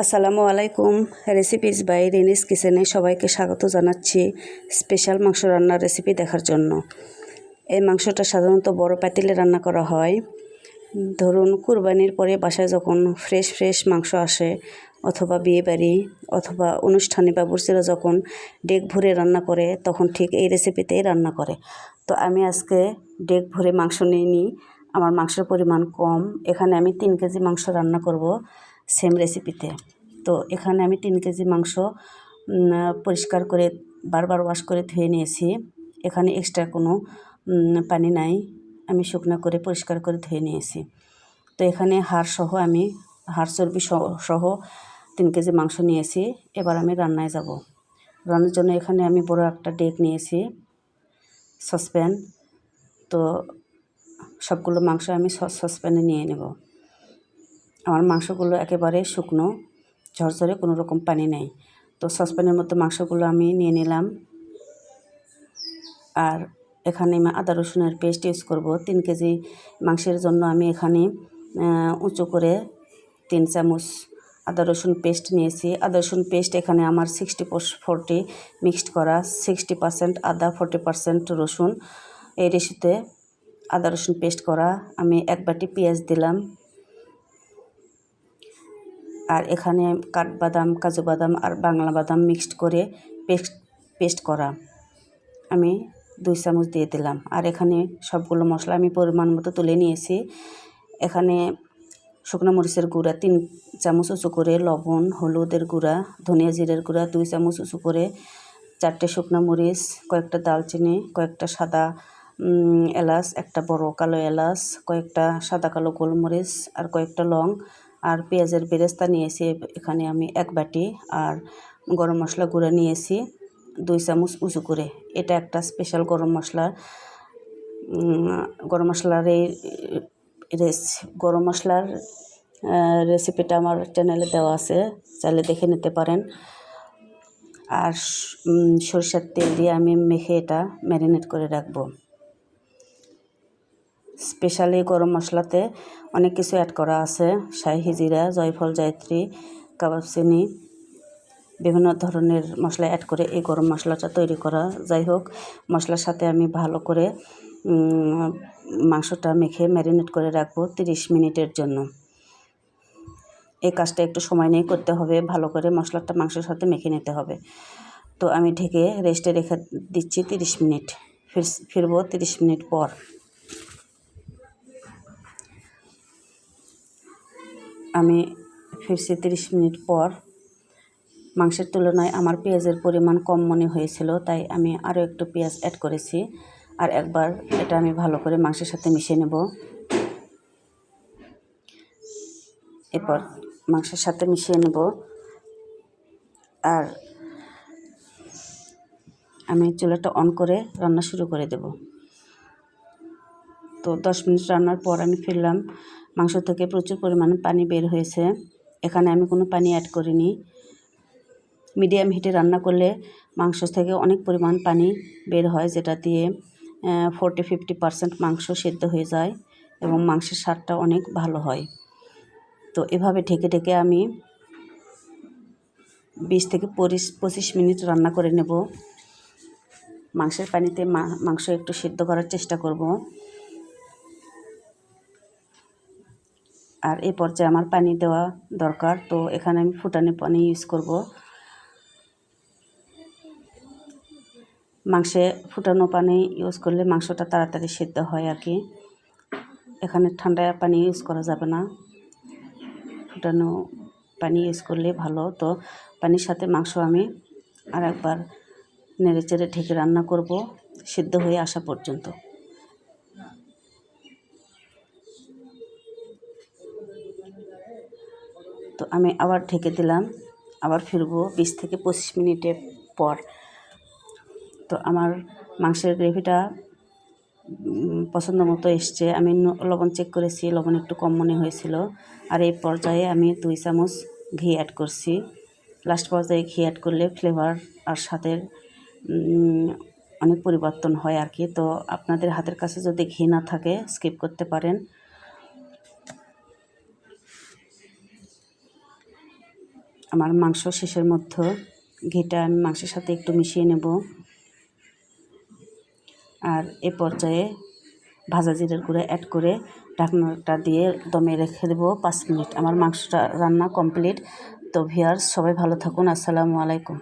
আসসালামু আলাইকুম। Recipes by Rhaenys কিচেনে সবাইকে স্বাগত জানাচ্ছি স্পেশাল মাংস রান্নার রেসিপি দেখার জন্য। এই মাংসটা সাধারণত বড় পাতিলে রান্না করা হয়। ধরুন, কুরবানির পরে বাসায় যখন ফ্রেশ ফ্রেশ মাংস আসে, অথবা বিয়েবাড়ি অথবা অনুষ্ঠানে বা বুর্সিরা যখন ডেক ভরে রান্না করে, তখন ঠিক এই রেসিপিতেই রান্না করে। তো আমি আজকে ডেক ভরে মাংস নিয়ে নিই। আমার মাংসের পরিমাণ কম। এখানে আমি তিন কেজি মাংস রান্না করব। সেম রেসিপিতে তো। এখানে আমি তিন কেজি মাংস পরিষ্কার করে বারবার ওয়াশ করে ধুয়ে নিয়েছি। এখানে এক্সট্রা কোনো পানি নাই। আমি শুকনো করে পরিষ্কার করে ধুয়ে নিয়েছি। তো এখানে হাড় সহ আমি, হাড় চর্বি সহ- তিন কেজি মাংস নিয়েছি। এবার আমি রান্নায় যাব। রান্নার জন্য এখানে আমি বড় একটা ডেক নিয়েছি সসপ্যান তো সবগুলো মাংস আমি সস- সসপ্যানে নিয়ে নেব। আমার মাংসগুলো একেবারে শুকনো, ঝরঝরে কোনো রকম পানি নেই। তো সসপ্যানের মতো মাংসগুলো আমি নিয়ে নিলাম। আর এখানে আমি আদা রসুনের পেস্ট ইউজ করব। তিন কেজি মাংসের জন্য আমি এখানে উঁচু করে তিন চামচ আদা রসুন পেস্ট নিয়েছি। আদা রসুন পেস্ট এখানে আমার সিক্সটি ফোরটি মিক্সড করা। সিক্সটি পার্সেন্ট আদা, ফোরটি পার্সেন্ট রসুন। এই রেসিতে আদা রসুন পেস্ট করা। আমি এক বাটি পেঁয়াজ দিলাম। আর এখানে কাঠবাদাম কাজু বাদাম আর বাংলা বাদাম মিক্সড করে পেস্ট পেস্ট করা। আমি দুই চামচ দিয়ে দিলাম। আর এখানে সবগুলো মশলা আমি পরিমাণ মতো তুলে নিয়েছি। এখানে শুকনো মরিচের গুঁড়া তিন চামচ উঁচু করে, লবণ, হলুদের গুঁড়া, ধনিয়া জিরের গুঁড়া দুই চামচ উঁচু করে, চারটে শুকনো মরিচ, কয়েকটা দালচিনি কয়েকটা সাদা এলাচ, একটা বড় কালো এলাচ, কয়েকটা সাদা কালো গোলমরিচ আর কয়েকটা লং আর পেঁয়াজের বেরেস্তা নিয়েছি এখানে আমি এক বাটি আর গরম মশলা গুঁড়া নিয়েছি, দুই চামচ উঁচু করে। এটা একটা স্পেশাল গরম মশলা। গরম মশলার এই গরম মশলার রেসিপিটা আমার চ্যানেলে দেওয়া আছে, চাইলে দেখে নিতে পারেন। আর সরিষার তেল দিয়ে আমি মেখে এটা ম্যারিনেট করে রাখব। স্পেশালি গরম মশলাতে অনেক কিছু অ্যাড করা আছে। শাহি জিরা জয়ফল জয়ত্রী, কাবাব চিনি, বিভিন্ন ধরনের মশলা অ্যাড করে এই গরম মশলাটা তৈরি করা। যাই হোক, মশলার সাথে আমি ভালো করে মাংসটা মেখে ম্যারিনেট করে রাখব তিরিশ মিনিটের জন্য। এই কাজটা একটু সময় নিয়ে করতে হবে, ভালো করে মশলাটা মাংসের সাথে মেখে নিতে হবে। তো আমি ঢেকে রেস্টে রেখে দিচ্ছি তিরিশ মিনিট। ফির ফিরবো তিরিশ মিনিট পর। আমি ফিরছি তিরিশ মিনিট পর। মাংসের তুলনায় আমার পেঁয়াজের পরিমাণ কম মনে হয়েছিল, তাই আমি আরও একটু পেঁয়াজ অ্যাড করেছি। আর একবার এটা আমি ভালো করে মাংসের সাথে মিশিয়ে নেব। এরপর মাংসের সাথে মিশিয়ে নেব। আর আমি চুলাটা অন করে রান্না শুরু করে দেব। তো দশ মিনিট রান্নার পর আমি ফিরলাম। মাংস থেকে প্রচুর পরিমাণে পানি বের হয়েছে। এখানে আমি কোনো পানি অ্যাড করিনি। মিডিয়াম হিটে রান্না করলে মাংস থেকে অনেক পরিমাণ পানি বের হয়, যেটা দিয়ে ফোরটি ফিফটি পারসেন্ট মাংস সেদ্ধ হয়ে যায় এবং মাংসের স্বাদটা অনেক ভালো হয়। তো এভাবে ঢেকে ঢেকে আমি বিশ থেকে পঁচিশ পঁচিশ মিনিট রান্না করে নেব। মাংসের পানিতে মাংস একটু সেদ্ধ করার চেষ্টা করব। আর এই পর্যায়ে আমার পানি দেওয়া দরকার। তো এখানে আমি ফুটানি পানি ইউজ করব। মাংসে ফুটানো পানি ইউজ করলে মাংসটা তাড়াতাড়ি সিদ্ধ হয় আর কি। এখানে ঠান্ডা পানি ইউজ করা যাবে না। ফুটানো পানি ইউজ করলে ভালো। তো পানির সাথে মাংস আমি আর একবার নেড়ে চেড়ে ঢেকে রান্না করব, সিদ্ধ হয়ে আসা পর্যন্ত। তো আমি আবার ঢেকে দিলাম, আবার ফিরবো বিশ থেকে পঁচিশ মিনিটের পর। তো আমার মাংসের গ্রেভিটা পছন্দ মতো এসছে। আমি লবণ চেক করেছি, লবণ একটু কম মনে হয়েছিল। আর এই পর্যায়ে আমি দুই চামচ ঘি অ্যাড করছি। লাস্ট পর্যায়ে ঘি অ্যাড করলে ফ্লেভার আর স্বাদের অনেক পরিবর্তন হয় আর কি। তো আপনাদের হাতের কাছে যদি ঘি না থাকে স্কিপ করতে পারেন। আমার মাংস শেষের মধ্যে ঘিটা আমি মাংসের সাথে একটু মিশিয়ে নেব। আর এ পর্যায়ে ভাজা জিরের গুঁড়ো অ্যাড করে ঢাকনাটা দিয়ে দমে রেখে দেবো পাঁচ মিনিট। আমার মাংসটা রান্না কমপ্লিট তো ভিয়ার সবাই ভালো থাকুন। আসসালামু আলাইকুম।